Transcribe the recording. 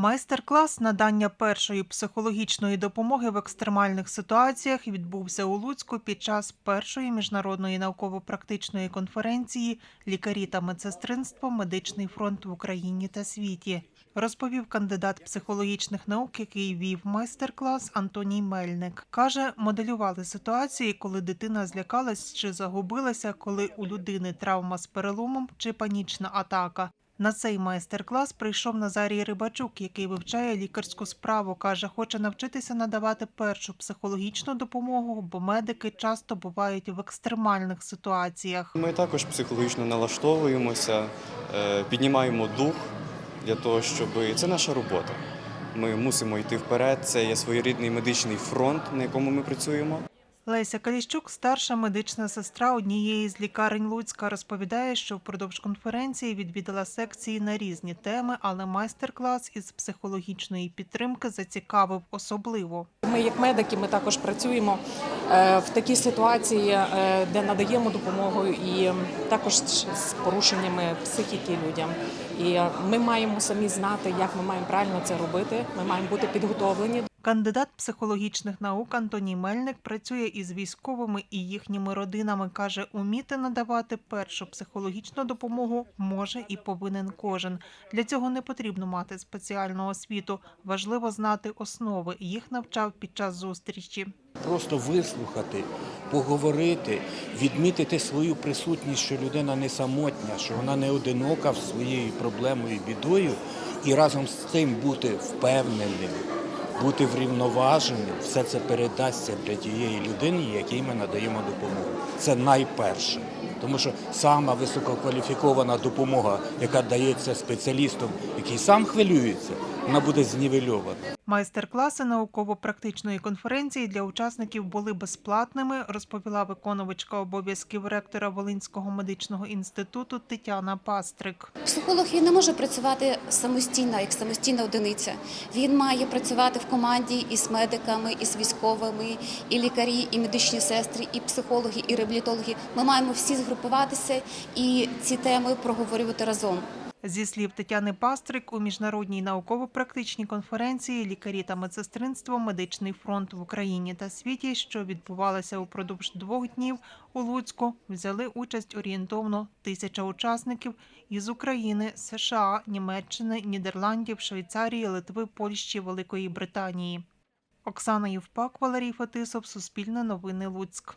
Майстер-клас надання першої психологічної допомоги в екстремальних ситуаціях відбувся у Луцьку під час першої міжнародної науково-практичної конференції Лікарі та медсестринство Медичний фронт в Україні та світі. Розповів кандидат психологічних наук, який вів майстер-клас Антоній Мельник. Каже, моделювали ситуації, коли дитина злякалась чи загубилася, коли у людини травма з переломом чи панічна атака. На цей майстер-клас прийшов Назарій Рибачук, який вивчає лікарську справу. Каже, хоче навчитися надавати першу психологічну допомогу, бо медики часто бувають в екстремальних ситуаціях. Ми також психологічно налаштовуємося, е, піднімаємо дух для того, щоб це наша робота. Ми мусимо йти вперед. Це є своєрідний медичний фронт, на якому ми працюємо. Леся Каліщук, старша медична сестра однієї з лікарень Луцька, розповідає, що впродовж конференції відвідала секції на різні теми, але майстер-клас із психологічної підтримки зацікавив особливо. Ми, як медики, ми також працюємо е, в такій ситуації, е, де надаємо допомогу і також з порушеннями психіки людям. І е, ми маємо самі знати, як ми маємо правильно це робити. Ми маємо бути підготовлені Кандидат психологічних наук Антоній Мельник працює із військовими і їхніми родинами. каже, уміти надавати першу психологічну допомогу може і повинен кожен. Для цього не потрібно мати спеціальну освіту. Важливо знати основи. Їх навчав під час зустрічі. Просто вислухати, поговорити, відмітити свою присутність, що людина не самотня, що вона не одинока в своєю проблемою бідою, і разом з цим бути впевненим, бути врівноваженим, все це передасться для тієї людини, якій ми надаємо допомогу. Це найперше. Тому що сама висококваліфікована допомога, яка дається спеціалістом, який сам хвилюється, вона буде знівельована. Майстер-класи науково-практичної конференції для учасників були безплатними, розповіла виконувачка обов'язків ректора Волинського медичного інституту Тетяна Пастрик. Психолог він не може працювати самостійно, як самостійна одиниця. Він має працювати в команді із медиками, із військовими, і лікарі, і медичні сестри, і психологи, і реабілітологи. Ми маємо всі згрупуватися і ці теми проговорювати разом. Зі слів Тетяни Пастрик, у міжнародній науково-практичній конференції лікарі та медсестринство Медичний фронт в Україні та світі, що відбувалася упродовж двох днів у Луцьку, взяли участь орієнтовно тисяча учасників із України, США, Німеччини, Нідерландів, Швейцарії, Литви, Польщі, Великої Британії. Оксана Євпак, Валерій Фетисов, Суспільне новини Луцьк.